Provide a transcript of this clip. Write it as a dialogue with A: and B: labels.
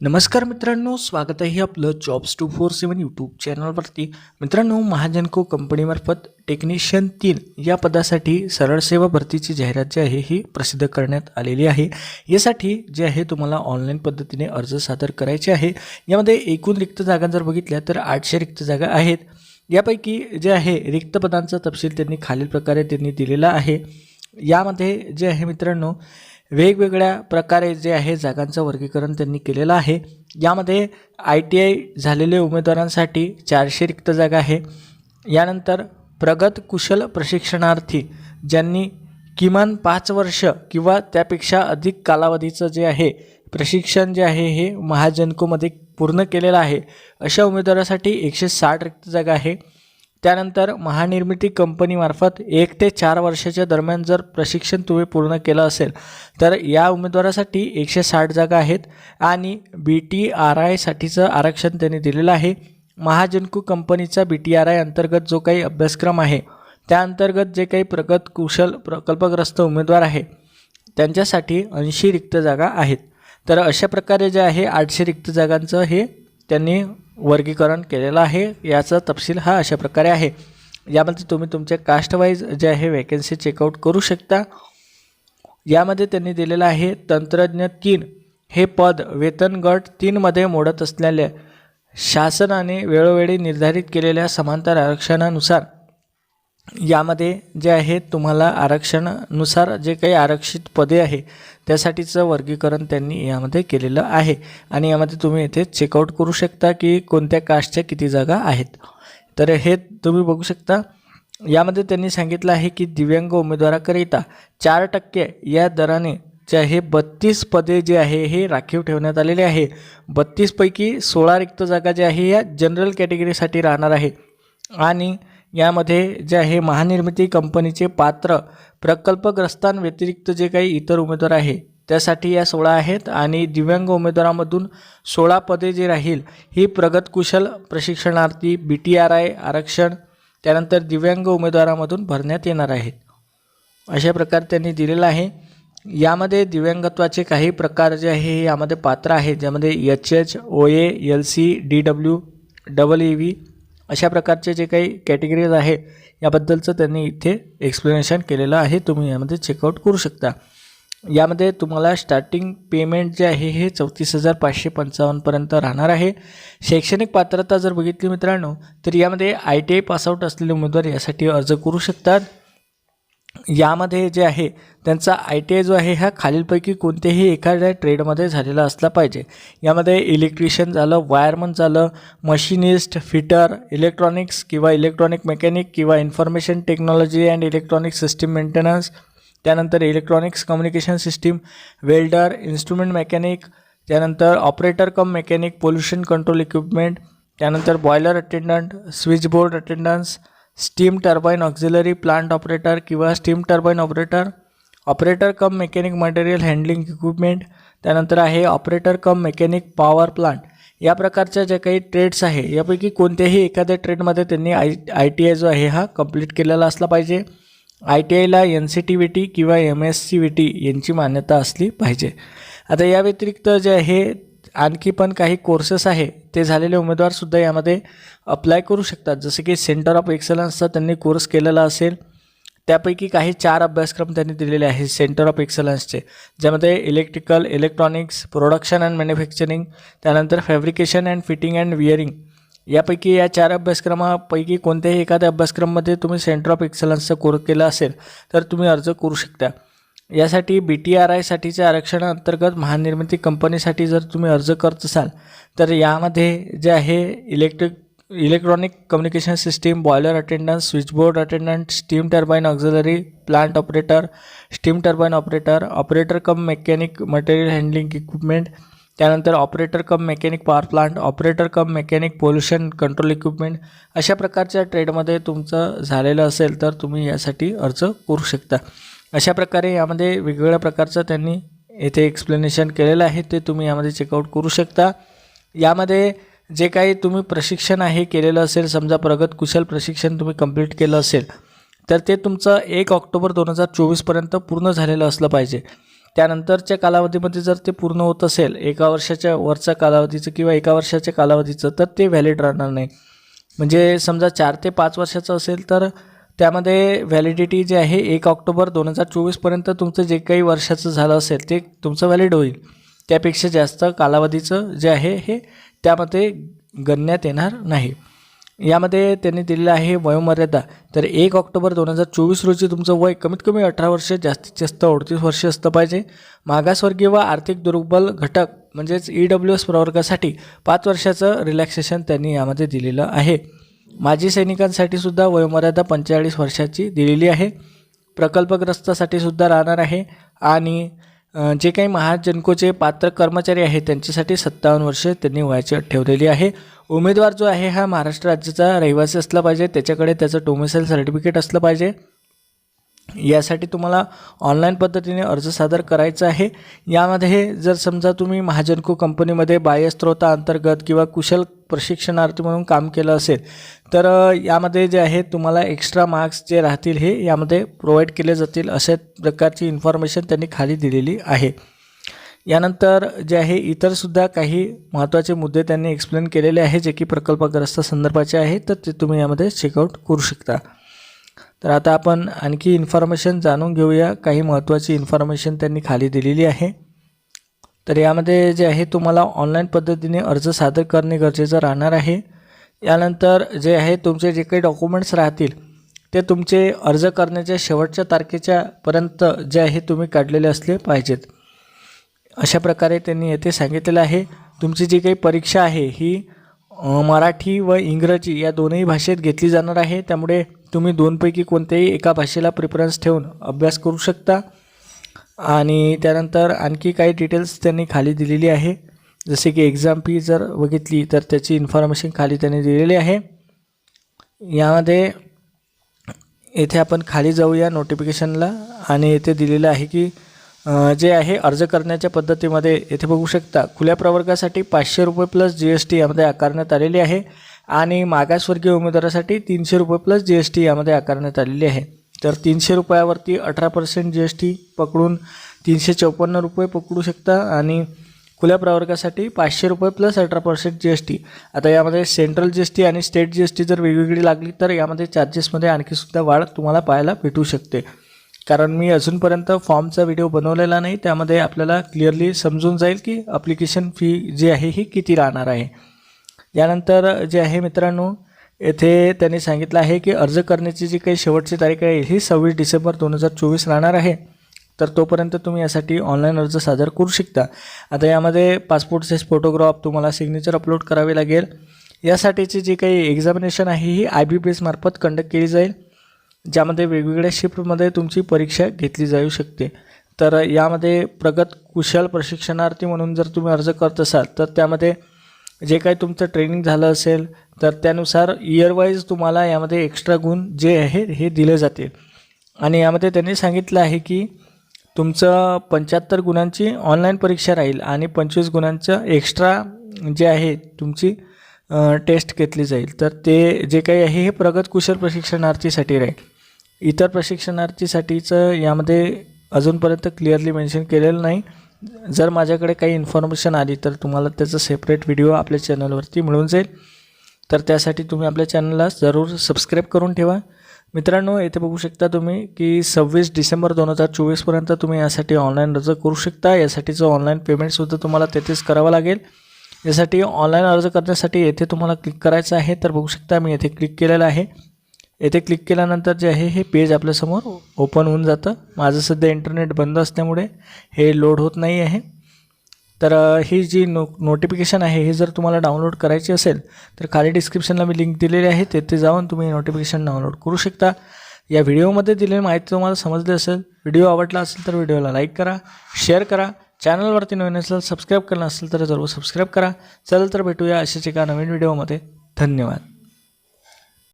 A: नमस्कार मित्रांनो स्वागत आहे आपलं Jobs two four seven YouTube चॅनलवरती मित्रांनो महाजनको कंपनीमार्फत टेक्निशियन तीन या पदासाठी सरळ सेवा भरतीची जाहिरात जी आहे ही प्रसिद्ध करण्यात आलेली आहे. यासाठी जे आहे तुम्हाला ऑनलाईन पद्धतीने अर्ज सादर करायचे आहे. यामध्ये एकूण रिक्त जागा जर बघितल्या तर आठशे रिक्त जागा आहेत. यापैकी जे आहे रिक्त पदांचा तपशील त्यांनी खालील प्रकारे त्यांनी दिलेला आहे. यामध्ये जे आहे मित्रांनो वेगवेगळ्या प्रकारे जे आहे जागांचं वर्गीकरण त्यांनी केलेलं आहे. यामध्ये आय टी आय झालेले उमेदवारांसाठी चारशे रिक्त जागा आहे. यानंतर प्रगत कुशल प्रशिक्षणार्थी ज्यांनी किमान पाच वर्ष किंवा त्यापेक्षा अधिक कालावधीचं जे आहे प्रशिक्षण जे आहे हे महाजनकोमध्ये पूर्ण केलेलं आहे. अशा उमेदवारासाठी एकशे साठ रिक्त जागा आहे. त्यानंतर महानिर्मिती कंपनीमार्फत एक ते चार वर्षाच्या दरम्यान जर प्रशिक्षण तुम्ही पूर्ण केलं असेल तर या उमेदवारासाठी एकशे साठ जागा आहेत आणि बी टी आर आयसाठीचं आरक्षण त्यांनी दिलेलं आहे. महाजनकू कंपनीचा बी टी आर आय अंतर्गत जो काही अभ्यासक्रम आहे त्या अंतर्गत जे काही प्रगत कुशल प्रकल्पग्रस्त उमेदवार आहे त्यांच्यासाठी ऐंशी रिक्त जागा आहेत. तर अशा प्रकारे जे आहे आठशे रिक्त जागांचं हे त्यांनी वर्गीकरण केलेलं आहे. याचा तपशील हा अशा प्रकारे आहे. यामध्ये तुम्ही तुमच्या कास्टवाईज जे आहे वॅकन्सी चेकआउट करू शकता. यामध्ये त्यांनी दिलेलं आहे तंत्रज्ञ तीन. हे पद वेतनगट तीनमध्ये मोडत असलेल्या शासनाने वेळोवेळी निर्धारित केलेल्या समांतर आरक्षणानुसार यामध्ये जे आहे तुम्हाला आरक्षणानुसार जे काही आरक्षित पदे आहे त्यासाठीचं वर्गीकरण त्यांनी यामध्ये केलेलं आहे. आणि यामध्ये तुम्ही इथे चेकआउट करू शकता की कोणत्या कास्टच्या किती जागा आहेत. तर हे तुम्ही बघू शकता. यामध्ये त्यांनी सांगितलं आहे की दिव्यांग उमेदवाराकरिता चार टक्के या दराने जे आहे बत्तीस पदे जे आहे हे राखीव ठेवण्यात आलेले आहे. बत्तीसपैकी सोळा रिक्त जागा ज्या आहे या जनरल कॅटेगरीसाठी राहणार आहे. आणि यामध्ये जे आहे महानिर्मिती कंपनीचे पात्र प्रकल्पग्रस्तांव्यतिरिक्त जे काही इतर उमेदवार आहे त्यासाठी या सोळा आहेत आणि दिव्यांग उमेदवारामधून सोळा पदे जी राहील ही प्रगत कुशल प्रशिक्षणार्थी बी टी आर आय आरक्षण त्यानंतर दिव्यांग उमेदवारामधून भरण्यात येणार आहेत. अशा प्रकारे त्यांनी दिलेलं आहे. यामध्ये दिव्यांगत्वाचे काही प्रकार जे आहे हे यामध्ये पात्र आहेत ज्यामध्ये H H O A L C D W double E V अशा प्रकारचे जे काही कॅटेगरीज आहे याबद्दलचं त्यांनी इथे एक्सप्लेनेशन केलेलं आहे. तुम्ही यामध्ये चेकआउट करू शकता. यामध्ये तुम्हाला स्टार्टिंग पेमेंट जे आहे हे चौतीस हजार पाचशे पंचावन्नपर्यंत राहणार आहे. शैक्षणिक पात्रता जर बघितली मित्रांनो तर यामध्ये आय टी आय पासआउट असलेले उमेदवार यासाठी अर्ज करू शकतात. यामध्ये जे आहे त्यांचा आय टी आय जो आहे हा खालीलपैकी कोणत्याही एखाद्या ट्रेडमध्ये झालेला असला पाहिजे. यामध्ये इलेक्ट्रिशियन झालं वायरमन झालं मशिनिस्ट फिटर इलेक्ट्रॉनिक्स किंवा इलेक्ट्रॉनिक मेकॅनिक किंवा information technology and electronic system maintenance त्यानंतर electronics communication system welder instrument mechanic त्यानंतर operator cum mechanic pollution control equipment त्यानंतर boiler attendant switchboard attendance steam turbine auxiliary plant operator किंवा steam turbine operator. Operator cum mechanic material handling equipment. त्यानंतर आहे operator cum mechanic power plant. या प्रकारच्या ज्या काही trades आहे यापैकी कोणत्याही एखाद्या ट्रेडमध्ये त्यांनी आय आय टी आय जो आहे हा कंप्लीट केलेला असला पाहिजे. आय टी आयला N C T V T किंवा M S C V T यांची मान्यता असली पाहिजे. आता या व्यतिरिक्त जे आहे आणखी पण काही कोर्सेस आहे. ते झालेले उमेदवारसुद्धा यामध्ये अप्लाय करू शकतात. जसे की सेंटर ऑफ एक्सलन्सचा त्यांनी कोर्स केलेला असेल. त्यापैकी काही चार अभ्यासक्रम त्यांनी दिलेले आहेत सेंटर ऑफ एक्सलन्सचे ज्यामध्ये electrical electronics production and manufacturing त्यानंतर fabrication and fitting and wiring यापैकी या चार अभ्यासक्रमापैकी कोणत्याही एखाद्या अभ्यासक्रममध्ये तुम्ही सेंटर ऑफ एक्सलन्सचा कोर्स केला असेल तर तुम्ही अर्ज करू शकता. यासाठी बी टी आर आयसाठीच्या आरक्षणाअंतर्गत महानिर्मिती कंपनीसाठी जर तुम्ही अर्ज करत असाल तर यामध्ये जे आहे electric electronic communication system boiler attendance switchboard attendant steam turbine auxiliary plant operator steam turbine operator operator cum mechanic material handling equipment त्यानंतर operator cum mechanic power plant operator cum mechanic pollution control equipment अशा प्रकारच्या ट्रेडमध्ये तुमचं झालेलं असेल तर तुम्ही यासाठी अर्ज करू शकता. अशा प्रकारे यामध्ये वेगवेगळ्या प्रकारचं त्यांनी येथे एक्सप्लेनेशन केलेलं आहे. ते तुम्ही यामध्ये चेकआउट करू शकता. यामध्ये जे काही तुम्ही प्रशिक्षण आहे केलेलं असेल समजा प्रगत कुशल प्रशिक्षण तुम्ही कंप्लीट केलं असेल तर ते तुमचं एक ऑक्टोबर दोन हजार चोवीसपर्यंत पूर्ण झालेलं असलं पाहिजे. त्यानंतरच्या कालावधीमध्ये जर ते पूर्ण होत असेल एका वर्षाच्या वरच्या कालावधीचं किंवा एका वर्षाच्या कालावधीचं तर ते व्हॅलिड राहणार नाही. म्हणजे समजा चार ते पाच वर्षाचं असेल तर त्यामध्ये व्हॅलिडिटी जी आहे एक ऑक्टोबर दोन हजार चोवीसपर्यंत तुमचं जे काही वर्षाचं झालं असेल ते तुमचं व्हॅलिड होईल. त्यापेक्षा जास्त कालावधीचं जे आहे हे त्यामध्ये गणण्यात येणार नाही. यामध्ये त्यांनी दिलेलं आहे वयोमर्यादा. तर एक ऑक्टोबर दोन हजार चोवीस रोजी तुमचं वय कमीत कमी अठरा वर्ष जास्तीत जास्त अडतीस वर्ष असतं पाहिजे. मागासवर्गीय व आर्थिक दुर्बल घटक म्हणजेच ई डब्ल्यू एस प्रवर्गासाठी पाच वर्षाचं रिलॅक्सेशन त्यांनी यामध्ये दिलेलं आहे. माजी सैनिकांसाठी सुद्धा वयोमर्यादा पंचेचाळीस वर्षाची दिलेली आहे. प्रकल्पग्रस्तासाठी सुद्धा राहणार आहे. आणि जे काही महाजनकोचे पात्र कर्मचारी आहेत त्यांच्यासाठी सत्तावन्न वर्ष त्यांनी वयाची अट ठेवलेली आहे. उमेदवार जो आहे हा महाराष्ट्र राज्याचा रहिवासी असला पाहिजे. त्याच्याकडे त्याचं डोमिसाईल सर्टिफिकेट असलं पाहिजे. यासाठी तुम्हाला ऑनलाईन पद्धतीने अर्ज सादर करायचा आहे. यामध्ये जर समजा तुम्ही महाजनको कंपनीमध्ये बाह्यस्त्रोता अंतर्गत किंवा कुशल प्रशिक्षणार्थी म्हणून काम केलं असेल तर यामध्ये जे आहे तुम्हाला एक्स्ट्रा मार्क्स जे राहतील हे यामध्ये प्रोव्हाइड केले जातील अशा प्रकारची इन्फॉर्मेशन त्यांनी खाली दिलेली आहे. यानंतर जे आहे इतरसुद्धा काही महत्त्वाचे मुद्दे त्यांनी एक्सप्लेन केलेले आहे जे की प्रकल्पग्रस्त संदर्भाचे आहे तर ते तुम्ही यामध्ये चेकआउट करू शकता. तर आता आपण आणखी इन्फॉर्मेशन जाणून घेऊया. काही महत्त्वाची इन्फॉर्मेशन त्यांनी खाली दिलेली आहे. तर यामध्ये जे आहे तुम्हाला ऑनलाईन पद्धतीने अर्ज सादर करणे गरजेचं राहणार आहे. यानंतर जे आहे तुमचे जे काही डॉक्युमेंट्स राहतील ते तुमचे अर्ज करण्याच्या शेवटच्या तारखेच्या पर्यंत जे आहे तुम्ही काढलेले असले पाहिजेत. अशा प्रकारे त्यांनी येथे सांगितलेलं आहे. तुमची जी काही परीक्षा आहे ही मराठी व इंग्रजी या दोन्ही भाषेत घेतली जाणार आहे. त्यामुळे तुम्ही दोनपैकी कोणत्याही एका भाषेला प्रिफरन्स ठेवून अभ्यास करू शकता. आणि त्यानंतर आणखी काही डिटेल्स त्यांनी खाली दिलेली आहे. जसे की एक्झाम फी जर बघितली तर त्याची इन्फॉर्मेशन खाली त्यांनी दिलेली आहे. यामध्ये येथे आपण खाली जाऊया नोटिफिकेशनला आणि येथे दिलेलं आहे की जे आहे अर्ज करण्याच्या पद्धतीमध्ये येथे बघू शकता खुल्या प्रवर्गासाठी पाचशे रुपये प्लस जी एस टी यामध्ये आकारण्यात आलेली आहे. आणि मागासवर्गीय उमेदवारासाठी तीनशे रुपये प्लस जी एस टी यामध्ये आकारण्यात आलेली आहे. तर तीनशे रुपयावरती अठरा पर्सेंट जी एस टी पकडून तीनशे चौपन्न रुपये पकडू शकता आणि खुल्या प्रवर्गासाठी पाचशे रुपये प्लस अठरा पर्सेंट जी एस टी आता यामध्ये सेंट्रल जी एस टी आणि स्टेट जी एस टी जर वेगवेगळी लागली तर यामध्ये चार्जेसमध्ये आणखीसुद्धा वाढ तुम्हाला पाहायला भेटू शकते. कारण मी अजूनपर्यंत फॉर्मचा व्हिडिओ बनवलेला नाही त्यामध्ये आपल्याला क्लिअरली समजून जाईल की अप्लिकेशन फी जी आहे ही किती राहणार आहे. यानंतर जे आहे मित्रांनो येथे त्यांनी सांगितलं आहे की अर्ज करण्याची जी काही शेवटची तारीख आहे ही सव्वीस डिसेंबर दोन हजार चोवीस राहणार आहे. तर तोपर्यंत तुम्ही यासाठी ऑनलाईन अर्ज सादर करू शकता. आता यामध्ये पासपोर्ट साईज फोटोग्राफ तुम्हाला सिग्नेचर अपलोड करावे लागेल. यासाठीची जी काही एक्झामिनेशन आहे ही आय बी पी एसमार्फत कंडक्ट केली जाईल ज्यामध्ये वेगवेगळ्या शिफ्टमध्ये तुमची परीक्षा घेतली जाऊ शकते. तर यामध्ये प्रगत कुशल प्रशिक्षणार्थी म्हणून जर तुम्ही अर्ज करत असाल तर त्यामध्ये जे काही तुमचं ट्रेनिंग झालं असेल तर त्यानुसार इयरवाईज तुम्हाला यामध्ये एक्स्ट्रा गुण जे आहे हे दिले जातील. आणि यामध्ये त्यांनी सांगितलं आहे की तुमचं पंच्याहत्तर गुणांची ऑनलाईन परीक्षा राहील आणि पंचवीस गुणांचं एक्स्ट्रा जे आहे तुमची टेस्ट घेतली जाईल. तर ते जे काही आहे हे प्रगत कुशल प्रशिक्षणार्थीसाठी राहील. इतर प्रशिक्षणार्थीसाठीचं यामध्ये अजूनपर्यंत क्लिअरली मेन्शन केलेलं नाही. जर माझ्याकडे काही इन्फॉर्मेशन आली तर तुम्हाला त्याचं सेपरेट व्हिडिओ आपल्या चॅनलवरती मिळून जाईल. तर त्यासाठी तुम्ही आपल्या चॅनलला जरूर सबस्क्राईब करून ठेवा. मित्रांनो येथे बघू शकता तुम्ही की सव्वीस डिसेंबर दोन हजार चोवीसपर्यंत तुम्ही यासाठी ऑनलाईन अर्ज करू शकता. यासाठीचं ऑनलाईन पेमेंटसुद्धा तुम्हाला तेथेच करावं लागेल. यासाठी ऑनलाईन अर्ज करण्यासाठी येथे तुम्हाला क्लिक करायचं आहे. तर बघू शकता मी येथे क्लिक केलेलं आहे. येथे क्लिक केल्यानंतर जे आहे हे पेज आपल्यासमोर ओपन होऊन जातं. माझं सध्या इंटरनेट बंद असल्यामुळे हे लोड होत नाही आहे. तर ही जी नो नोटिफिकेशन आहे ही जर तुम्हाला डाउनलोड करायची असेल तर खाली डिस्क्रिप्शनला मी लिंक दिलेली आहे. तेथे जाऊन तुम्ही नोटिफिकेशन डाउनलोड करू शकता. या व्हिडिओमध्ये दिलेली माहिती तुम्हाला समजली असेल व्हिडिओ आवडला असेल तर व्हिडिओला लाईक करा शेअर करा. चॅनलवरती नवीन असेल सबस्क्राईब केलं असेल तर जरूर सबस्क्राईब करा. चल तर भेटूया अशाच एका नवीन व्हिडिओमध्ये धन्यवाद.